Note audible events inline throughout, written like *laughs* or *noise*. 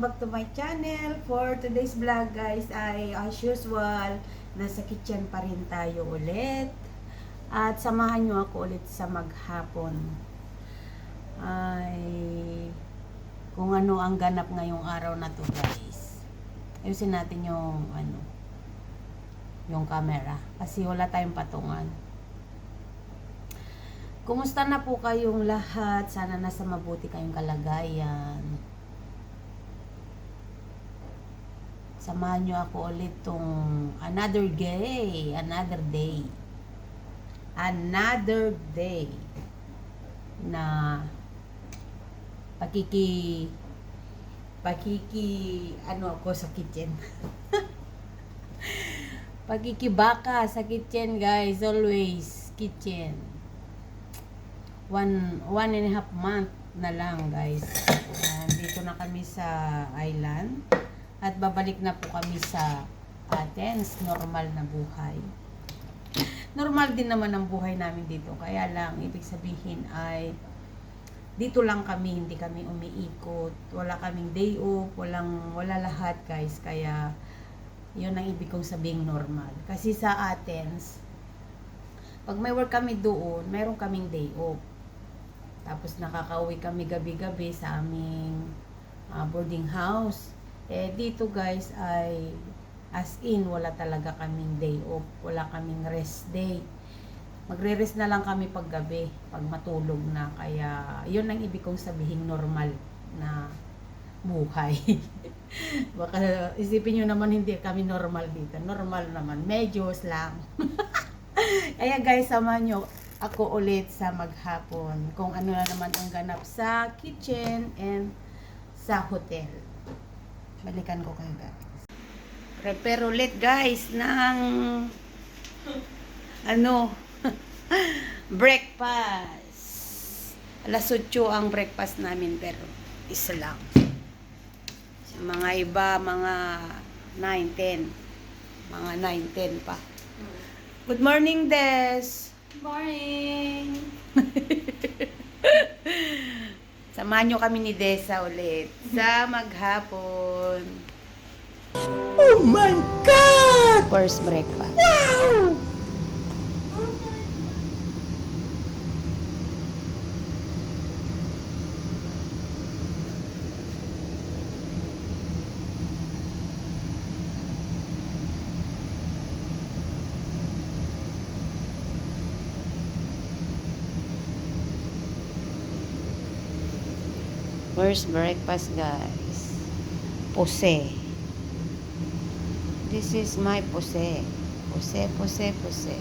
Welcome back to my channel. For today's vlog guys ay as usual, nasa kitchen pa rin tayo ulit. At samahan nyo ako ulit sa maghapon. Ay kung ano ang ganap ngayong araw na to guys. Ayusin natin yung ano yung camera kasi wala tayong patungan. Kumusta na po kayong lahat? Sana nasa mabuti kayong kalagayan. Samahan nyo ako ulit tong another day, another day. Another day na pakiki pakiki ano ako sa kitchen. *laughs* Pakikibaka sa kitchen guys, always kitchen one, one and a half month na lang guys. Uh, dito na kami sa island at babalik na po kami sa Athens, normal na buhay. Normal din naman ang buhay namin dito. Kaya lang, ibig sabihin ay dito lang kami, hindi kami umiikot. Wala kaming day off, walang, wala lahat guys. Kaya, yun ang ibig kong sabing normal. Kasi sa Athens, pag may work kami doon, meron kaming day off. Tapos nakakauwi kami gabi-gabi sa aming ah, boarding house. Eh dito guys ay as in wala talaga kaming day off, wala kaming rest day. Magre-rest na lang kami pag gabi, pag matulog na. Kaya yun ang ibig kong sabihin normal na buhay. *laughs* Baka isipin nyo naman hindi kami normal dito. Normal naman. Medyo lang. *laughs* Kaya guys, samahan nyo ako ulit sa maghapon kung ano na naman ang ganap sa kitchen and sa hotel. Balikan ko kayo guys. Prepare ulit guys ng ano *laughs* breakfast. Alas 8 ang breakfast namin pero isa lang. Sa mga iba, mga 9, 10. Mga 9, 10 pa. Good morning, Des. Morning! *laughs* Samahan nyo kami ni Desa ulit sa maghapon. Oh my God! First breakfast. Wow! First breakfast, guys. Pose. This is my pose. Pose, pose, pose.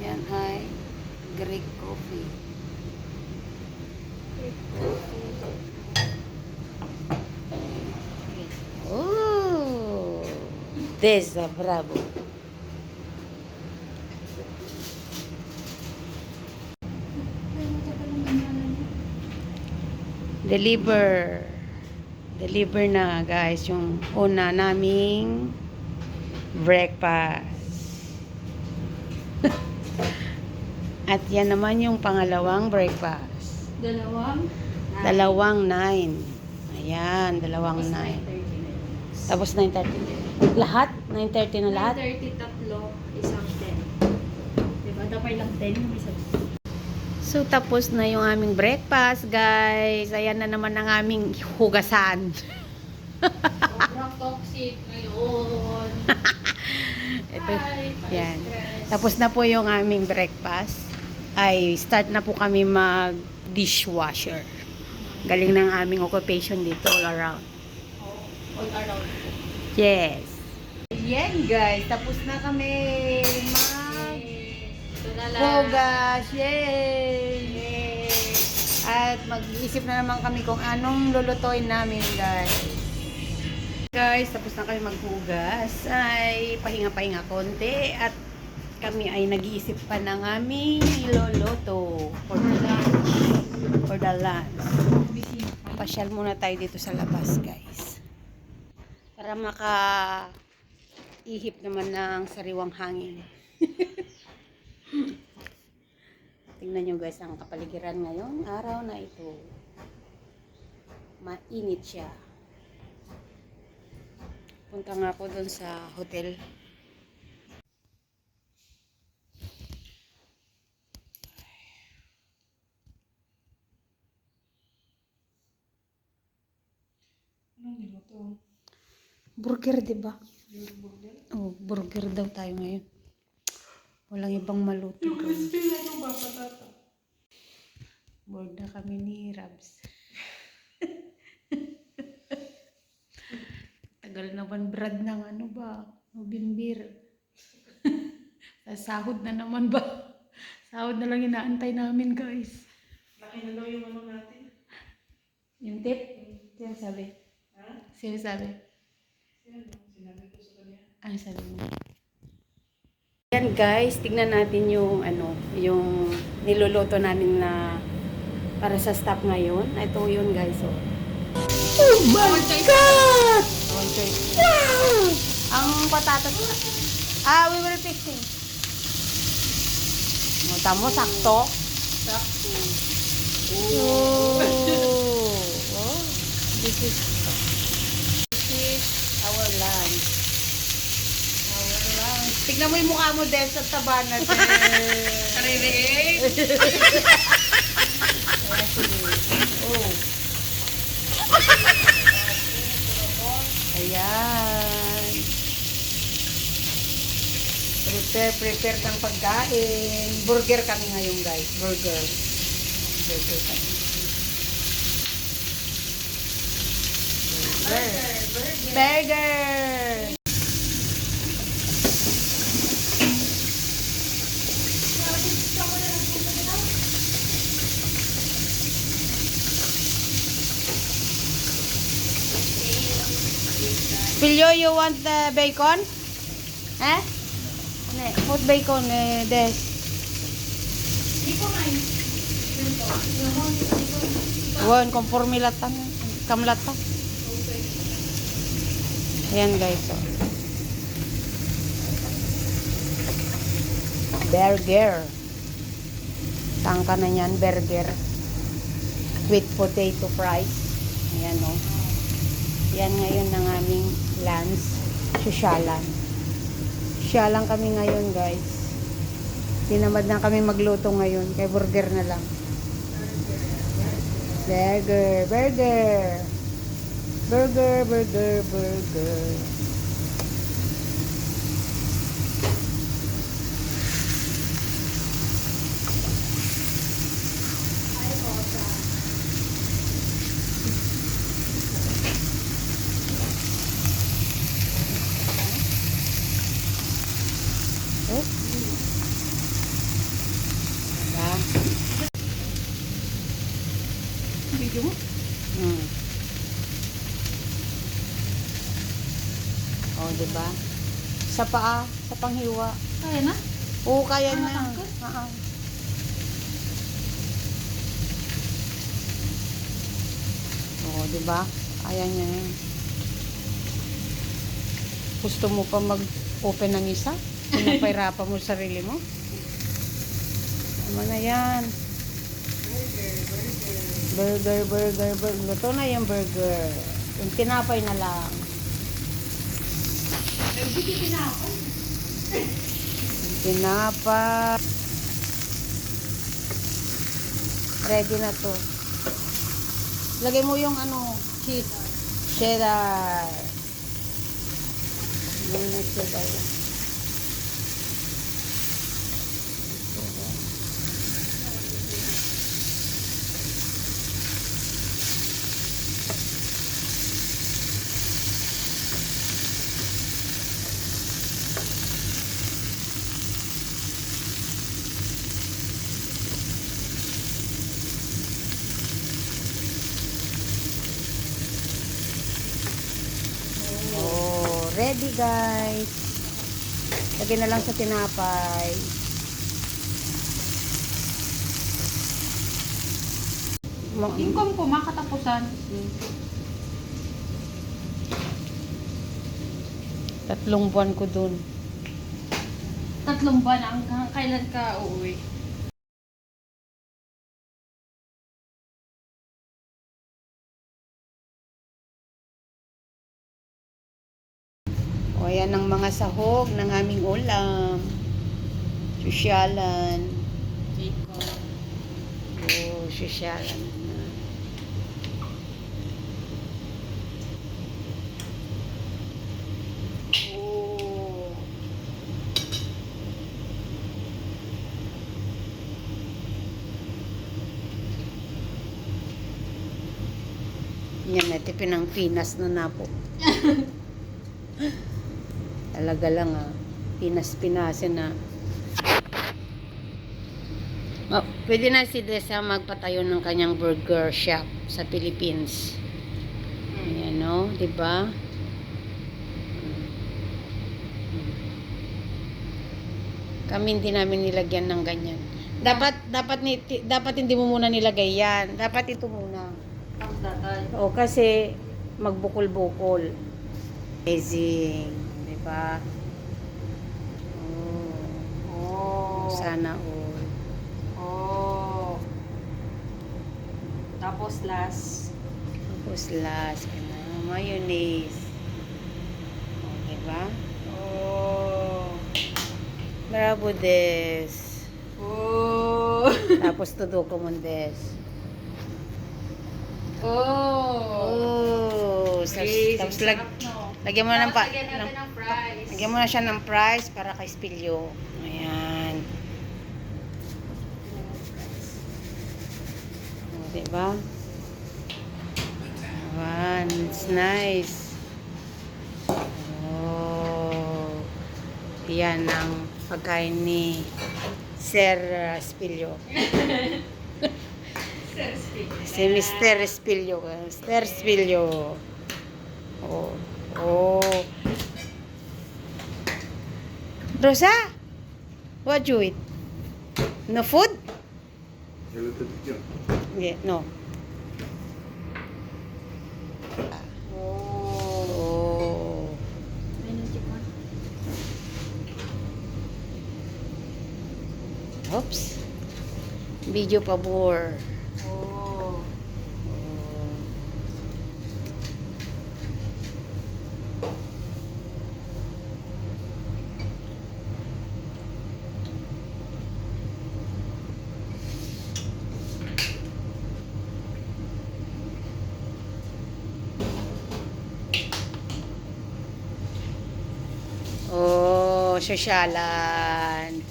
Yan ay Greek coffee. Oh, Deza, bravo. Deliver. Deliver na guys yung una naming breakfast. *laughs* At yan naman yung pangalawang breakfast. Dalawang? Dalawang nine. Ayan, dalawang nine. Tapos 9.30. Lahat? 9.30 na lahat? 9.30 tatlo, isang 10. Diba? Dapat lang 10 yung isang So, tapos na yung aming breakfast, guys. Ayan na naman ang aming hugasan. Sobrang toxic ngayon. *laughs* Ito, Ay, yan. Tapos na po yung aming breakfast. Ay, start na po kami mag dishwasher. Galing ng aming occupation dito all around. All around. Yes. Yan, guys. Tapos na kami mag. Hugas! Yay! At mag-iisip na naman kami kung anong lulutuin namin, guys. Guys, tapos na kami maghugas. Ay, pahinga-pahinga konti. At kami ay nag-iisip pa ng aming iloloto for the lunch. For the lunch. Pasyal muna tayo dito sa labas, guys. Para maka ihip naman ng sariwang hangin. *laughs* Tingnan nyo guys ang kapaligiran ngayon. Araw na ito. Mainit siya. Punta nga ako doon sa hotel. Burger, di ba? Oh, burger daw tayo ngayon. Walang ibang maluto. Bored na kami ni Rabs. *laughs* Tagal naman brad ng ano ba? Nobimbir. *laughs* Sahod na naman ba? Sahod na lang inaantay namin guys. Laki na daw yung ano natin. Yung tip? Sino sabi? Ha? Sino sabi? Ano sabi mo? Yan guys, tignan natin yung ano, yung niluluto namin na para sa staff ngayon. Ito yun guys. Oh. Oh my God! Choice. Ang patatas. Ah, we will fixing. Mo tamo sakto. Sakto. Oh. oh. *laughs* This is this is our lunch. Our lunch. Tignan mo yung mukha mo, Des, sa taba na, Des. Kaririig! Oh. Ayan. Prepare, prepare ng pagkain. Burger kami ngayon, guys. Burger. Burger kami. Burger. Burger. Pilyo, you want the bacon? Eh? Ne, put bacon, eh, Des. Wan, conforme latan. Kamlata. Ayan guys. Oh. Burger. Tangka na yan, burger. With potato fries. Ayan. Oh. Yan ngayon ang aming lunch. Susyalan. Susyalan kami ngayon guys. Tinamad na kami magluto ngayon. Kay burger na lang. Burger, burger. Burger, burger, burger. Oh. Diba? Video mo? Mm. Oh, di ba? Sa paa, sa panghiwa. Kaya na? Oo, kaya Ano, na. Oo. Oo, di ba? Kaya niya yan. Gusto mo pa mag-open ng isa? Pinapahirapan *laughs* mo sarili mo? Tama na yan. Burger, burger, burger. Luto na yung burger. Yung tinapay na lang. Tinapay. Ready na to. Lagay mo yung ano, cheese. Cheddar. Yung cheddar. Oh, ready guys. Lagay na lang sa tinapay. Income ko, makatapusan. Tatlong buwan ko dun. Tatlong buwan hanggang kailan ka uuwi? Ayan ang mga sahog ng aming ulam. Susyalan. Chico. Oo, susyalan. Oo. Yan na, tipin ng Pinas na na po. *laughs* Talaga lang ah. Pinas-pinasin na. Oh, pwede na si Desa magpatayo ng kanyang burger shop sa Philippines. Ayan, no? Di ba? Kami hindi namin nilagyan ng ganyan. Dapat dapat ni dapat hindi mo muna nilagay yan. Dapat ito muna. O kasi magbukol-bukol. Amazing, ba? Oh, Oh. sana all. Oh. Tapos last. Tapos last, ano, mayonnaise. O, diba? Oh. Bravo des. Oh. *laughs* Tapos todo ko mo des. Oh. Oh, tapos sarap, lag, no? Lagyan mo na ng pa, lagyan ng, ng fries. lagyan mo na siya ng fries para kay spilyo. Ayan. O, diba? Ayan, it's nice. Oh. Yan ang pagkain ni Sir uh, *laughs* Spilyo. Si Mr. Spilyo. Mr. Spilyo. Oh. Oh. Rosa? What you eat? No food? Yeah, no. Oh. Oops. Video pabor. Oh. Sosyalan.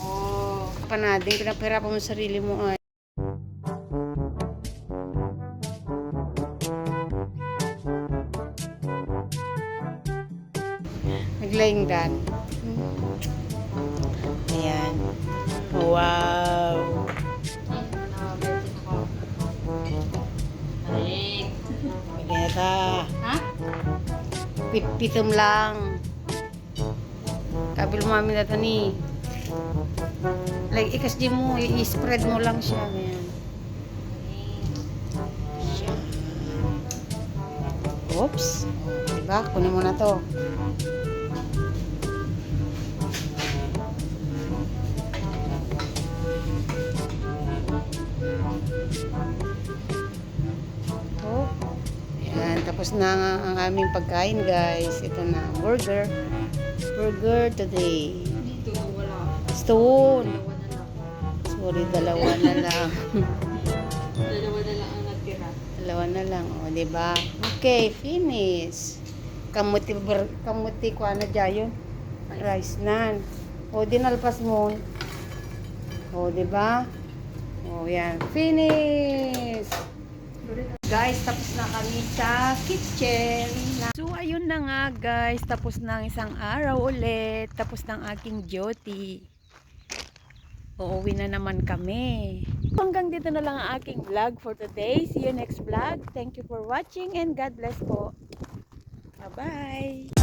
Oh. Pa natin, pinapahirapan mo sa sarili mo ay. Naglaying dan. Ayan. Wow. Pineta. Ha? Pit pitom lang. Kabil mo amin na ni. Like, ikas di mo, i-spread mo lang siya. Ayan. Siya. Oops. Diba? Kunin mo na to. Oh. Yan, tapos na ang aming pagkain, guys. Ito na, burger. Burger today. Dito, wala. Stone. Sorry, dalawa na lang. Dalawa na lang ang natira. dalawa na lang, o, di ba? Okay, finish. Kamuti, bur- kamuti ko ano dyan yun? Rice nan. O, dinalpas mo. O, di ba? O, yan. Finish! Guys, tapos na kami sa kitchen. So, ayun na nga guys. Tapos na ang isang araw ulit. Tapos ng aking duty. Uuwi na naman kami. Hanggang dito na lang ang aking vlog for today. See you next vlog. Thank you for watching and God bless po. Bye-bye!